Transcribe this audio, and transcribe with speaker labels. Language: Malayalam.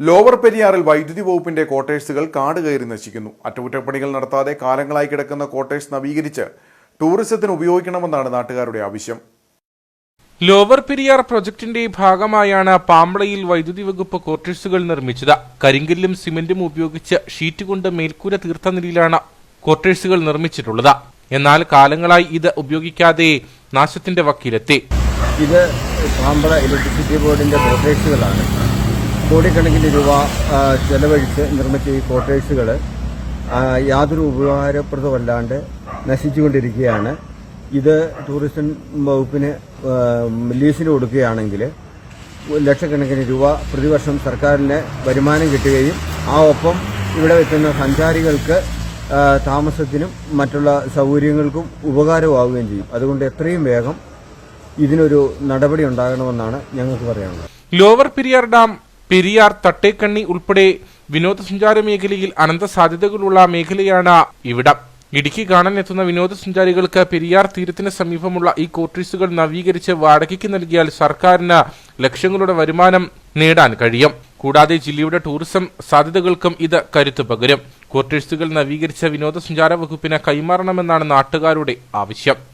Speaker 1: ലോവർ പെരിയാറിൽ വൈദ്യുതി വകുപ്പിന്റെ ക്വാർട്ടേഴ്സുകൾ കാട് കയറി നശിക്കുന്നു. അറ്റകുറ്റപ്പണികൾ നടത്താതെ കാലങ്ങളായി കിടക്കുന്ന ക്വാർട്ടേഴ്സ് നവീകരിച്ച് ടൂറിസത്തിന് ഉപയോഗിക്കണമെന്നാണ് നാട്ടുകാരുടെ ആവശ്യം.
Speaker 2: ലോവർ പെരിയാർ പ്രൊജക്ടിന്റെ ഭാഗമായാണ് പാമ്പളയിൽ വൈദ്യുതി വകുപ്പ് ക്വാർട്ടേഴ്സുകൾ നിർമ്മിച്ചത്. കരിങ്കല്ലും സിമെന്റും ഉപയോഗിച്ച് ഷീറ്റ് കൊണ്ട് മേൽക്കൂര തീർത്ത നിലയിലാണ് ക്വാർട്ടേഴ്സുകൾ നിർമ്മിച്ചിട്ടുള്ളത്. എന്നാൽ കാലങ്ങളായി ഇത് ഉപയോഗിക്കാതെ നാശത്തിന്റെ വക്കീലെത്തി.
Speaker 3: ഇത് പാമ്പള ഇലക്ട്രിസിറ്റി ബോർഡിന്റെ ക്വാർട്ടേഴ്സുകളാണ്. കോടിക്കണക്കിന് രൂപ ചെലവഴിച്ച് നിർമ്മിച്ച ഈ ക്വാർട്ടേഴ്സുകൾ യാതൊരു ഉപകാരപ്രദമല്ലാണ്ട് നശിച്ചുകൊണ്ടിരിക്കുകയാണ്. ഇത് ടൂറിസം വകുപ്പിന് ലീസിന് കൊടുക്കുകയാണെങ്കിൽ ലക്ഷക്കണക്കിന് രൂപ പ്രതിവർഷം സർക്കാരിന് വരുമാനം കിട്ടുകയും ആ ഒപ്പം ഇവിടെ എത്തുന്ന സഞ്ചാരികൾക്ക് താമസത്തിനും മറ്റുള്ള സൗകര്യങ്ങൾക്കും ഉപകാരമാവുകയും ചെയ്യും. അതുകൊണ്ട് എത്രയും വേഗം ഇതിനൊരു നടപടി ഉണ്ടാകണമെന്നാണ് ഞങ്ങൾക്ക് പറയാനുള്ളത്.
Speaker 2: ലോവർ പിരിയാർ ഡാം പെരിയാർ തട്ടേക്കണ്ണി ഉൾപ്പെടെ വിനോദസഞ്ചാര മേഖലയിൽ അനന്ത സാധ്യതകളുള്ള മേഖലയാണ് ഇവിടം. ഇടുക്കി കാണാനെത്തുന്ന വിനോദസഞ്ചാരികൾക്ക് പെരിയാർ തീരത്തിന് സമീപമുള്ള ഈ കോർട്ടീസുകൾ നവീകരിച്ച് വാടകയ്ക്ക് നൽകിയാൽ സർക്കാരിന് ലക്ഷങ്ങളുടെ വരുമാനം നേടാൻ കഴിയും. കൂടാതെ ജില്ലയുടെ ടൂറിസം സാധ്യതകൾക്കും ഇത് കരുത്തു പകരും. കോട്ടേഴ്സുകൾ നവീകരിച്ച വിനോദസഞ്ചാര വകുപ്പിന് കൈമാറണമെന്നാണ് നാട്ടുകാരുടെ ആവശ്യം.